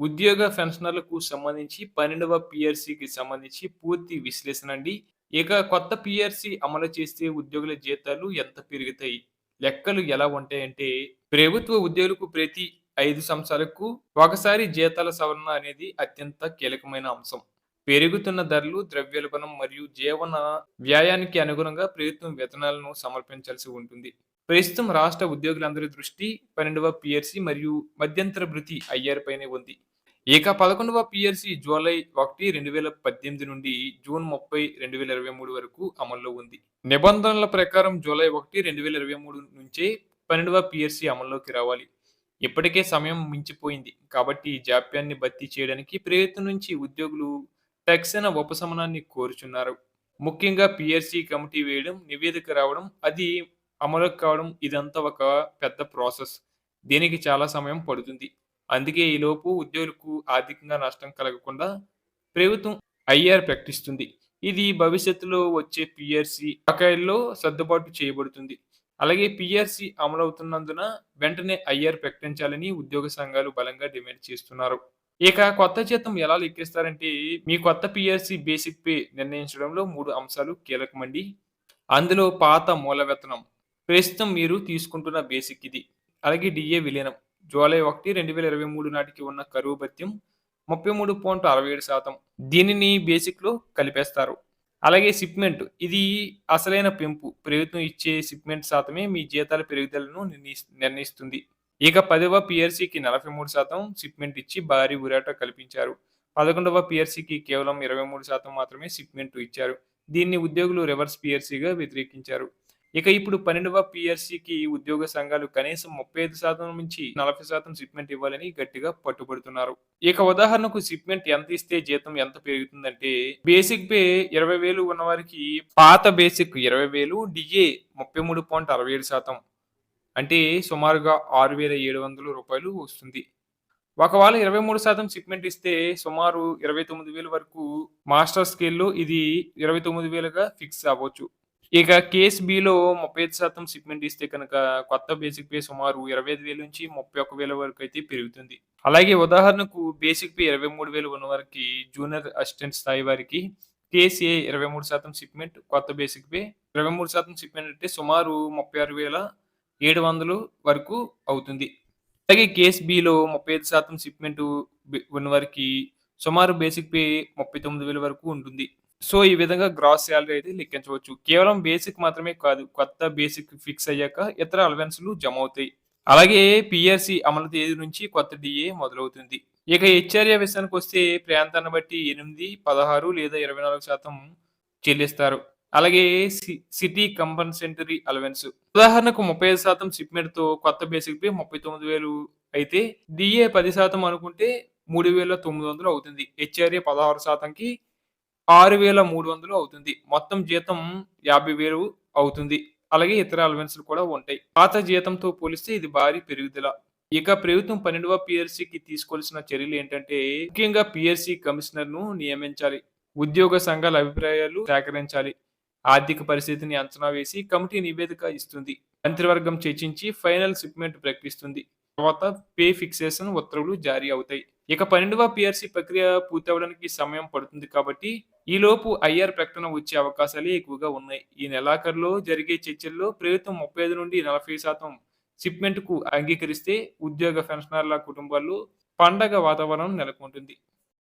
ఉద్యోగ పెన్షనర్లకు సంబంధించి పన్నెండవ పిఆర్సీకి సంబంధించి పూర్తి విశ్లేషణ అండి. ఇక కొత్త పిఆర్సీ అమలు చేస్తే ఉద్యోగుల జీతాలు ఎంత పెరుగుతాయి? లెక్కలు ఎలా ఉంటాయంటే ప్రభుత్వ ఉద్యోగులకు ప్రతి ఐదు సంవత్సరాలకు ఒకసారి జీతాల సవరణ అనేది అత్యంత కీలకమైన అంశం. పెరుగుతున్న ధరలు ద్రవ్యోల్బణం మరియు జీవన వ్యయానికి అనుగుణంగా ప్రభుత్వం వేతనాలను సమర్పించాల్సి ఉంటుంది. ప్రస్తుతం రాష్ట్ర ఉద్యోగులందరి దృష్టి పన్నెండవ పిఆర్సీ మరియు మధ్యంతర భృతి ఐఆర్ పైనే ఉంది. ఇక పదకొండవ పిఆర్సీ జూలై ఒకటి రెండు వేల పద్దెనిమిది నుండి జూన్ ముప్పై రెండు వేల ఇరవై మూడు వరకు అమల్లో ఉంది. నిబంధనల ప్రకారం జూలై ఒకటి రెండు వేల ఇరవై మూడు నుంచే పన్నెండవ పిఆర్సీ అమల్లోకి రావాలి. ఇప్పటికే సమయం మించిపోయింది. కాబట్టి ఈ జాప్యాన్ని భర్తీ చేయడానికి ప్రయత్నం నుంచి ఉద్యోగులు తక్షణ ఉపశమనాన్ని కోరుచున్నారు. ముఖ్యంగా పిఆర్సీ కమిటీ వేయడం నివేదిక రావడం అది అమలు కావడం ఇదంతా ఒక పెద్ద ప్రాసెస్. దీనికి చాలా సమయం పడుతుంది. అందుకే ఈలోపు ఉద్యోగులకు ఆర్థికంగా నష్టం కలగకుండా ప్రభుత్వం ఐఆర్ ప్రకటిస్తుంది. ఇది భవిష్యత్తులో వచ్చే పిఆర్సి బకాయిల్లో సర్దుబాటు చేయబడుతుంది. అలాగే పిఆర్సి అమలవుతున్నందున వెంటనే ఐఆర్ ప్రకటించాలని ఉద్యోగ సంఘాలు బలంగా డిమాండ్ చేస్తున్నారు. ఇక కొత్త జీతం ఎలా లెక్కిస్తారంటే మీ కొత్త పిఆర్సి బేసిక్ పే నిర్ణయించడంలో మూడు అంశాలు కీలకమండి. అందులో పాత మూల వేతనం ప్రస్తుతం మీరు తీసుకుంటున్న బేసిక్ ఇది అలాగే డిఏ విలీనం. జూలై ఒకటి రెండు వేల ఇరవై మూడు నాటికి ఉన్న కరువు భత్యం ముప్పై మూడు పాయింట్ అరవై ఏడు శాతం. దీనిని బేసిక్లో కలిపేస్తారు. అలాగే షిప్మెంట్ ఇది అసలైన పెంపు. ప్రభుత్వం ఇచ్చే షిప్మెంట్ శాతమే మీ జీతాల పెరుగుదలను నిర్ణయి- నిర్ణయిస్తుంది. ఇక పదవ పిఆర్సీకి నలభై మూడు శాతం షిప్మెంట్ ఇచ్చి భారీ ఉరాట కల్పించారు. పదకొండవ పిఆర్సీకి కేవలం ఇరవై మూడు శాతం మాత్రమే షిప్మెంట్ ఇచ్చారు. దీన్ని ఉద్యోగులు రివర్స్ పిఆర్సీగా వ్యతిరేకించారు. ఇక ఇప్పుడు పన్నెండవ పిఆర్సీకి ఉద్యోగ సంఘాలు కనీసం ముప్పై ఐదు శాతం నుంచి నలభై శాతం షిప్మెంట్ ఇవ్వాలని గట్టిగా పట్టుబడుతున్నారు. ఇక ఉదాహరణకు షిప్మెంట్ ఎంత ఇస్తే జీతం ఎంత పెరుగుతుందంటే బేసిక్ పే ఇరవై వేలు ఉన్న వారికి పాత బేసిక్ ఇరవై వేలు డిఏ ముప్పై మూడు పాయింట్ అరవై ఏడు శాతం. అంటే సుమారుగా ఆరు వేల ఏడు వందల రూపాయలు వస్తుంది. ఒకవేళ ఇరవై మూడు శాతం షిప్మెంట్ ఇస్తే సుమారు ఇరవై తొమ్మిది వేల వరకు మాస్టర్ స్కేల్లో ఇది ఇరవై తొమ్మిది వేలుగా ఫిక్స్ అవ్వచ్చు. ఇక కేస్ బిలో ముప్పై ఐదు శాతం షిప్మెంట్ ఇస్తే కనుక కొత్త బేసిక్ పే సుమారు ఇరవై ఐదు వేల నుంచి ముప్పై ఒక్క వేల వరకు అయితే పెరుగుతుంది. అలాగే ఉదాహరణకు బేసిక్ పే ఇరవై మూడు వేలు ఉన్న వారికి జూనియర్ అసిస్టెంట్ స్థాయి వారికి కేసీఏ ఇరవై మూడు శాతం షిప్మెంట్ కొత్త బేసిక్ పే ఇరవై మూడు శాతం షిప్మెంట్ అంటే సుమారు ముప్పై ఆరు వేల ఏడు వందలు వరకు అవుతుంది. అలాగే కేస్ బిలో ముప్పై ఐదు శాతం షిప్మెంట్ ఉన్న వారికి సుమారు బేసిక్ పే ముప్పై తొమ్మిది వేల వరకు ఉంటుంది. సో ఈ విధంగా గ్రాస్ శాలరీ అయితే లెక్కించవచ్చు. కేవలం బేసిక్ మాత్రమే కాదు కొత్త బేసిక్ ఫిక్స్ అయ్యాక ఇతర అలవెన్స్లు జమ అవుతాయి అలాగే పిఆర్సి అమలు తేదీ నుంచి కొత్త డిఏ మొదలవుతుంది. ఇక హెచ్ఆర్ఏ విషయానికి వస్తే ప్రాంతాన్ని బట్టి ఎనిమిది పదహారు లేదా ఇరవై నాలుగు శాతం చెల్లిస్తారు. అలాగే సి- సిటీ కంపన్సెంటరీ అలవెన్స్ ఉదాహరణకు ముప్పై ఐదు శాతం షిప్మెంట్తో కొత్త బేసిక్ పే ముప్పై తొమ్మిది వేలు అయితే డిఏ పది శాతం అనుకుంటే మూడు వేల తొమ్మిది వందలు అవుతుంది. హెచ్ఆర్ఏ పదహారు శాతంకి ఆరు వేల మూడు వందలు అవుతుంది. మొత్తం జీతం యాభై వేలు అవుతుంది. అలాగే ఇతర అలవెన్స్లు కూడా ఉంటాయి. పాత జీతంతో పోలిస్తే ఇది భారీ పెరుగుదల. ఇక ప్రభుత్వం పన్నెండవ పిఆర్సీకి తీసుకోవాల్సిన చర్యలు ఏంటంటే ముఖ్యంగా పిఆర్సీ కమిషనర్ను నియమించాలి. ఉద్యోగ సంఘాల అభిప్రాయాలు సేకరించాలి. ఆర్థిక పరిస్థితిని అంచనా వేసి కమిటీ నివేదిక ఇస్తుంది. మంత్రివర్గం చర్చించి ఫైనల్ సిప్మెంట్ ప్రకటిస్తుంది. తర్వాత పే ఫిక్సేషన్ ఉత్తర్వులు జారీ అవుతాయి. ఇక పన్నెండవ పిఆర్సీ ప్రక్రియ పూర్తవడానికి సమయం పడుతుంది కాబట్టి ఈలోపు ఐఆర్ ప్రకటన వచ్చే అవకాశాలే ఎక్కువగా ఉన్నాయి. ఈ నెలాఖరులో జరిగే చర్చల్లో ప్రభుత్వం ముప్పై ఐదు నుండి నలభై శాతం షిప్మెంట్కు అంగీకరిస్తే ఉద్యోగ పెన్షనర్ల కుటుంబాల్లో పండగ వాతావరణం నెలకొంటుంది.